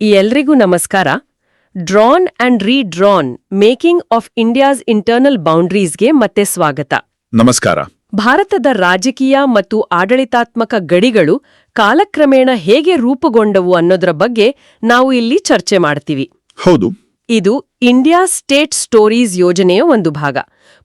ಎಲ್ರಿಗೂ ನಮಸ್ಕಾರ. Drawn and redrawn making of India's internal ಬೌಂಡ್ರೀಸ್ಗೆ ಮತ್ತೆ ಸ್ವಾಗತ. ನಮಸ್ಕಾರ. ಭಾರತದ ರಾಜಕೀಯ ಮತ್ತು ಆಡಳಿತಾತ್ಮಕ ಗಡಿಗಳು ಕಾಲಕ್ರಮೇಣ ಹೇಗೆ ರೂಪುಗೊಂಡವು ಅನ್ನೋದರ ಬಗ್ಗೆ ನಾವು ಇಲ್ಲಿ ಚರ್ಚೆ ಮಾಡ್ತೀವಿ. ಹೌದು. ಇದು ಇಂಡಿಯಾ ಸ್ಟೇಟ್ ಸ್ಟೋರೀಸ್ ಯೋಜನೆಯ ಒಂದು ಭಾಗ.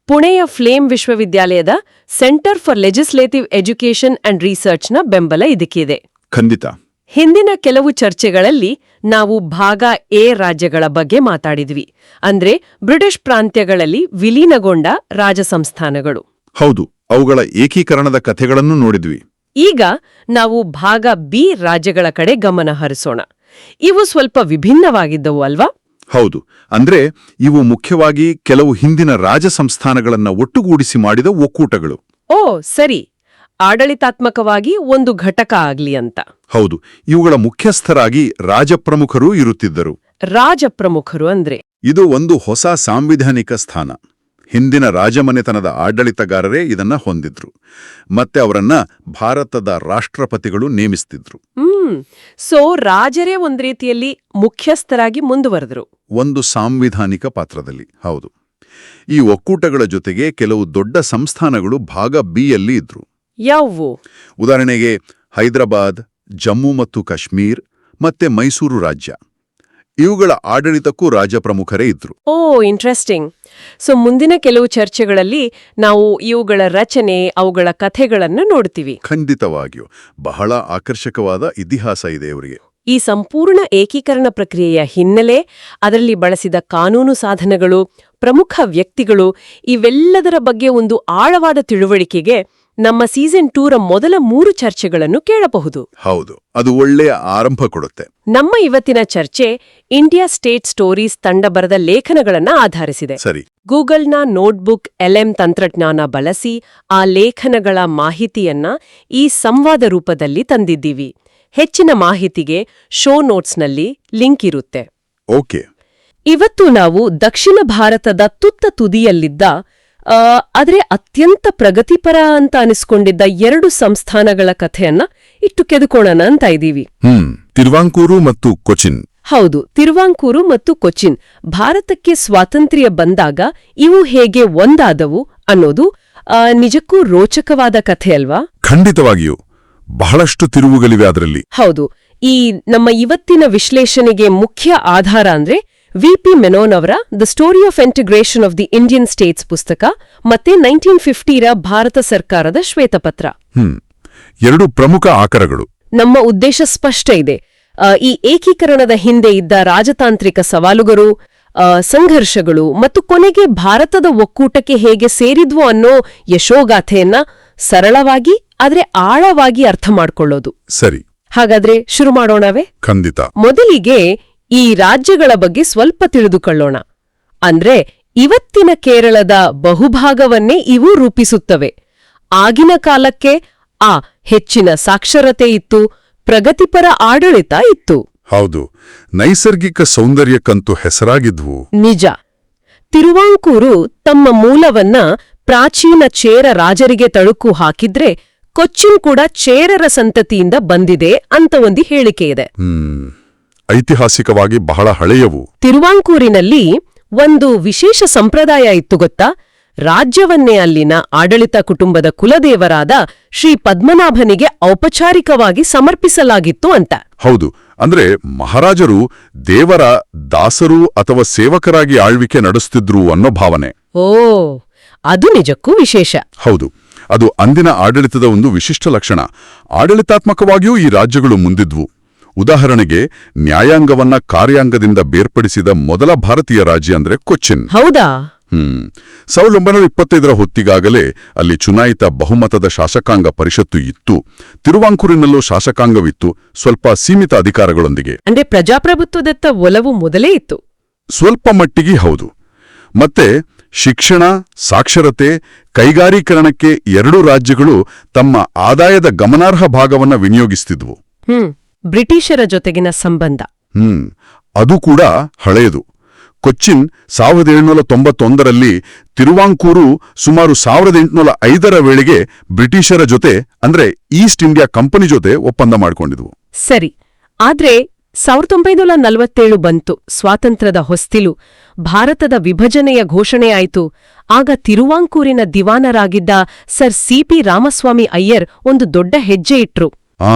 ಪುಣೆಯ ಫ್ಲೇಮ್ ವಿಶ್ವವಿದ್ಯಾಲಯದ centre for legislative education and ರಿಸರ್ಚ್ನ ಬೆಂಬಲ ಇದಕ್ಕಿದೆ. ಖಂಡಿತ. ಹಿಂದಿನ ಕೆಲವು ಚರ್ಚೆಗಳಲ್ಲಿ ನಾವು ಭಾಗ ಎ ರಾಜ್ಯಗಳ ಬಗ್ಗೆ ಮಾತಾಡಿದ್ವಿ. ಅಂದ್ರೆ ಬ್ರಿಟಿಷ್ ಪ್ರಾಂತ್ಯಗಳಲ್ಲಿ ವಿಲೀನಗೊಂಡ ರಾಜ ಸಂಸ್ಥಾನಗಳು ಹೌದು ಅವುಗಳ ಏಕೀಕರಣದ ಕಥೆಗಳನ್ನು ನೋಡಿದ್ವಿ. ಈಗ ನಾವು ಭಾಗ ಬಿ ರಾಜ್ಯಗಳ ಕಡೆ ಗಮನ ಹರಿಸೋಣ. ಇವು ಸ್ವಲ್ಪ ವಿಭಿನ್ನವಾಗಿದ್ದವು ಅಲ್ವಾ? ಹೌದು ಅಂದ್ರೆ ಇವು ಮುಖ್ಯವಾಗಿ ಕೆಲವು ಹಿಂದಿನ ರಾಜ ಸಂಸ್ಥಾನಗಳನ್ನ ಒಟ್ಟುಗೂಡಿಸಿ ಮಾಡಿದ ಒಕ್ಕೂಟಗಳು. ಓ ಸರಿ. ಆಡಳಿತಾತ್ಮಕವಾಗಿ ಒಂದು ಘಟಕ ಆಗ್ಲಿ ಅಂತ. ಹೌದು ಇವುಗಳ ಮುಖ್ಯಸ್ಥರಾಗಿ ರಾಜಪ್ರಮುಖರು ಇರುತ್ತಿದ್ದರು. ರಾಜಪ್ರಮುಖರು ಅಂದ್ರೆ? ಇದು ಒಂದು ಹೊಸ ಸಾಂವಿಧಾನಿಕ ಸ್ಥಾನ. ಹಿಂದಿನ ರಾಜಮನೆತನದ ಆಡಳಿತಗಾರರೇ ಇದನ್ನ ಹೊಂದಿದ್ರು. ಮತ್ತೆ ಅವರನ್ನ ಭಾರತದ ರಾಷ್ಟ್ರಪತಿಗಳು ನೇಮಿಸ್ತಿದ್ರು. ಹ್ಮ್ ಸೊ ರಾಜರೇ ಒಂದ್ ರೀತಿಯಲ್ಲಿ ಮುಖ್ಯಸ್ಥರಾಗಿ ಮುಂದುವರೆದ್ರು. ಒಂದು ಸಾಂವಿಧಾನಿಕ ಪಾತ್ರದಲ್ಲಿ ಹೌದು. ಈ ಒಕ್ಕೂಟಗಳ ಜೊತೆಗೆ ಕೆಲವು ದೊಡ್ಡ ಸಂಸ್ಥಾನಗಳು ಭಾಗ ಬಿಯಲ್ಲಿ ಇದ್ರು. ಯಾವುವು ಉದಾಹರಣೆಗೆ ಹೈದರಾಬಾದ್ ಜಮ್ಮು ಮತ್ತು ಕಾಶ್ಮೀರ್ ಮತ್ತೆ ಮೈಸೂರು ರಾಜ್ಯ. ಇವುಗಳ ಆಡಳಿತಕ್ಕೂ ರಾಜಪ್ರಮುಖರೇ ಇದ್ರು. ಓ ಇಂಟ್ರೆಸ್ಟಿಂಗ್ ಸೊ ಮುಂದಿನ ಕೆಲವು ಚರ್ಚೆಗಳಲ್ಲಿ ನಾವು ಇವುಗಳ ರಚನೆ ಅವುಗಳ ಕಥೆಗಳನ್ನು ನೋಡ್ತೀವಿ. ಖಂಡಿತವಾಗಿಯೂ. ಬಹಳ ಆಕರ್ಷಕವಾದ ಇತಿಹಾಸ ಇದೆ ಇವರಿಗೆ ಈ ಸಂಪೂರ್ಣ ಏಕೀಕರಣ ಪ್ರಕ್ರಿಯೆಯ ಹಿನ್ನೆಲೆ ಅದರಲ್ಲಿ ಬಳಸಿದ ಕಾನೂನು ಸಾಧನಗಳು ಪ್ರಮುಖ ವ್ಯಕ್ತಿಗಳು ಇವೆಲ್ಲದರ ಬಗ್ಗೆ ಒಂದು ಆಳವಾದ ತಿಳುವಳಿಕೆಗೆ ನಮ್ಮ ಸೀಸನ್ ಟೂರ ಮೊದಲ ಮೂರು ಚರ್ಚೆಗಳನ್ನು ಕೇಳಬಹುದು. ಹೌದು ಅದು ಒಳ್ಳೆಯ ಆರಂಭ ಕೊಡುತ್ತೆ. ನಮ್ಮ ಇವತ್ತಿನ ಚರ್ಚೆ ಇಂಡಿಯಾ ಸ್ಟೇಟ್ ಸ್ಟೋರೀಸ್ ತಂಡ ಬರೆದ ಲೇಖನಗಳನ್ನ ಆಧರಿಸಿದೆ. ಸರಿ. ಗೂಗಲ್ನ ನೋಟ್ಬುಕ್ ಎಲ್ಎಂ ತಂತ್ರಜ್ಞಾನ ಬಳಸಿ ಆ ಲೇಖನಗಳ ಮಾಹಿತಿಯನ್ನ ಈ ಸಂವಾದ ರೂಪದಲ್ಲಿ ತಂದಿದ್ದೀವಿ. ಹೆಚ್ಚಿನ ಮಾಹಿತಿಗೆ ಶೋ ನೋಟ್ಸ್ನಲ್ಲಿ ಲಿಂಕ್ ಇರುತ್ತೆ. ಓಕೆ. ಇವತ್ತು ನಾವು ದಕ್ಷಿಣ ಭಾರತದ ತುತ್ತ ತುದಿಯಲ್ಲಿದ್ದ ಆದ್ರೆ ಅತ್ಯಂತ ಪ್ರಗತಿಪರ ಅಂತ ಅನಿಸ್ಕೊಂಡಿದ್ದ ಎರಡು ಸಂಸ್ಥಾನಗಳ ಕಥೆಯನ್ನ ಇಟ್ಟು ಕೆದುಕೋಣ ಅಂತ ಇದ್ದೀವಿ. ಹ್ಮ್ ತಿರುವಾಂಕೂರು ಮತ್ತು ಕೊಚಿನ್. ಹೌದು ತಿರುವಾಂಕೂರು ಮತ್ತು ಕೊಚಿನ್. ಭಾರತಕ್ಕೆ ಸ್ವಾತಂತ್ರ್ಯ ಬಂದಾಗ ಇವು ಹೇಗೆ ಒಂದಾದವು ಅನ್ನೋದು ನಿಜಕ್ಕೂ ರೋಚಕವಾದ ಕಥೆ ಅಲ್ವಾ? ಖಂಡಿತವಾಗಿಯೂ ಬಹಳಷ್ಟು ತಿರುವುಗಳಿವೆ ಅದರಲ್ಲಿ. ಹೌದು ಈ ನಮ್ಮ ಇವತ್ತಿನ ವಿಶ್ಲೇಷಣೆಗೆ ಮುಖ್ಯ ಆಧಾರ ಅಂದ್ರೆ ವಿ ಪಿ ಮೆನೋನ್ ಅವರ the story of integration of the Indian states ಪುಸ್ತಕ ಮತ್ತೆ ನೈನ್ಟೀನ್ ಫಿಫ್ಟಿರ ಭಾರತ ಸರ್ಕಾರದ ಶ್ವೇತಪತ್ರ. ಹ್ಮ್. ಎರಡು ಪ್ರಮುಖ ಆಕರಗಳು. ನಮ್ಮ ಉದ್ದೇಶ ಸ್ಪಷ್ಟ ಇದೆ. ಈ ಏಕೀಕರಣದ ಹಿಂದೆ ಇದ್ದ ರಾಜತಾಂತ್ರಿಕ ಸವಾಲುಗಳು ಸಂಘರ್ಷಗಳು ಮತ್ತು ಕೊನೆಗೆ ಭಾರತದ ಒಕ್ಕೂಟಕ್ಕೆ ಹೇಗೆ ಸೇರಿದ್ವು ಅನ್ನೋ ಯಶೋಗಾಥೆಯನ್ನ ಸರಳವಾಗಿ ಆದ್ರೆ ಆಳವಾಗಿ ಅರ್ಥ ಮಾಡಿಕೊಳ್ಳೋದು. ಸರಿ. ಹಾಗಾದ್ರೆ ಶುರು ಮಾಡೋಣವೇ? ಖಂಡಿತ. ಮೊದಲಿಗೆ ಈ ರಾಜ್ಯಗಳ ಬಗ್ಗೆ ಸ್ವಲ್ಪ ತಿಳಿದುಕೊಳ್ಳೋಣ. ಅಂದ್ರೆ ಇವತ್ತಿನ ಕೇರಳದ ಬಹುಭಾಗವನ್ನೇ ಇವು ರೂಪಿಸುತ್ತವೆ. ಆಗಿನ ಕಾಲಕ್ಕೆ ಆ ಹೆಚ್ಚಿನ ಸಾಕ್ಷರತೆ ಇತ್ತು ಪ್ರಗತಿಪರ ಆಡಳಿತ ಇತ್ತು. ಹೌದು ನೈಸರ್ಗಿಕ ಸೌಂದರ್ಯಕ್ಕಂತೂ ಹೆಸರಾಗಿದ್ವು. ನಿಜ. ತಿರುವಾಂಕೂರು ತಮ್ಮ ಮೂಲವನ್ನ ಪ್ರಾಚೀನ ಚೇರ ರಾಜರಿಗೆ ತಳುಕು ಹಾಕಿದ್ರೆ ಕೊಚ್ಚಿನ್ ಕೂಡ ಚೇರರ ಸಂತತಿಯಿಂದ ಬಂದಿದೆ ಅಂತ ಒಂದು ಹೇಳಿಕೆ ಇದೆ. ಐತಿಹಾಸಿಕವಾಗಿ ಬಹಳ ಹಳೆಯವು. ತಿರುವಾಂಕೂರಿನಲ್ಲಿ ಒಂದು ವಿಶೇಷ ಸಂಪ್ರದಾಯ ಇತ್ತು ಗೊತ್ತಾ? ರಾಜ್ಯವನ್ನೇ ಅಲ್ಲಿನ ಆಡಳಿತ ಕುಟುಂಬದ ಕುಲದೇವರಾದ ಶ್ರೀ ಪದ್ಮನಾಭನಿಗೆ ಔಪಚಾರಿಕವಾಗಿ ಸಮರ್ಪಿಸಲಾಗಿತ್ತು ಅಂತ. ಹೌದು ಅಂದ್ರೆ ಮಹಾರಾಜರು ದೇವರ ದಾಸರು ಅಥವಾ ಸೇವಕರಾಗಿ ಆಳ್ವಿಕೆ ನಡೆಸುತ್ತಿದ್ರು ಅನ್ನೋ ಭಾವನೆ. ಓ ಅದು ನಿಜಕ್ಕೂ ವಿಶೇಷ. ಹೌದು ಅದು ಅಂದಿನ ಆಡಳಿತದ ಒಂದು ವಿಶಿಷ್ಟ ಲಕ್ಷಣ. ಆಡಳಿತಾತ್ಮಕವಾಗಿಯೂ ಈ ರಾಜ್ಯಗಳು ಮುಂದಿದ್ವು. ಉದಾಹರಣೆಗೆ ನ್ಯಾಯಾಂಗವನ್ನ ಕಾರ್ಯಾಂಗದಿಂದ ಬೇರ್ಪಡಿಸಿದ ಮೊದಲ ಭಾರತೀಯ ರಾಜ್ಯ ಅಂದ್ರೆ ಕೊಚ್ಚಿನ್. ಹೌದಾ? ಹ್ಮ್. ಸಾವಿರದ ಒಂಬೈನೂರ ಇಪ್ಪತ್ತೈದರ ಹೊತ್ತಿಗಾಗಲೇ ಅಲ್ಲಿ ಚುನಾಯಿತ ಬಹುಮತದ ಶಾಸಕಾಂಗ ಪರಿಷತ್ತು ಇತ್ತು. ತಿರುವಾಂಕೂರಿನಲ್ಲೂ ಶಾಸಕಾಂಗವಿತ್ತು. ಸ್ವಲ್ಪ ಸೀಮಿತ ಅಧಿಕಾರಗಳೊಂದಿಗೆ. ಅಂದ್ರೆ ಪ್ರಜಾಪ್ರಭುತ್ವದತ್ತ ಒಲವು ಮೊದಲೇ ಇತ್ತು. ಸ್ವಲ್ಪ ಮಟ್ಟಿಗೆ ಹೌದು. ಮತ್ತೆ ಶಿಕ್ಷಣ ಸಾಕ್ಷರತೆ ಕೈಗಾರೀಕರಣಕ್ಕೆ ಎರಡೂ ರಾಜ್ಯಗಳು ತಮ್ಮ ಆದಾಯದ ಗಮನಾರ್ಹ ಭಾಗವನ್ನ ವಿನಿಯೋಗಿಸ್ತಿದ್ವು. ಹ್ಮ್. ಬ್ರಿಟಿಷರ ಜೊತೆಗಿನ ಸಂಬಂಧ. ಹ್ಮ್ ಅದು ಕೂಡ ಹಳೆಯದು. ಕೊಚ್ಚಿನ್ ಸಾವಿರದ ಏಳುನೂರ ತೊಂಬತ್ತೊಂದರಲ್ಲಿ ತಿರುವಾಂಕೂರು ಸುಮಾರು ಸಾವಿರದ ಎಂಟುನೂರ ಐದರ ವೇಳೆಗೆ ಬ್ರಿಟಿಷರ ಜೊತೆ ಅಂದ್ರೆ ಈಸ್ಟ್ ಇಂಡಿಯಾ ಕಂಪನಿ ಜೊತೆ ಒಪ್ಪಂದ ಮಾಡಿಕೊಂಡಿದ್ವು. ಸರಿ ಆದ್ರೆ ಸಾವಿರದ ಒಂಬೈನೂರ ನಲವತ್ತೇಳು ಬಂತು ಸ್ವಾತಂತ್ರ್ಯದ ಹೊಸ್ತಿಲು ಭಾರತದ ವಿಭಜನೆಯ ಘೋಷಣೆಯಾಯಿತು ಆಗ ತಿರುವಾಂಕೂರಿನ ದಿವಾನರಾಗಿದ್ದ sir C P Ramaswamy Iyer ಒಂದು ದೊಡ್ಡ ಹೆಜ್ಜೆ ಇಟ್ರು. ಆ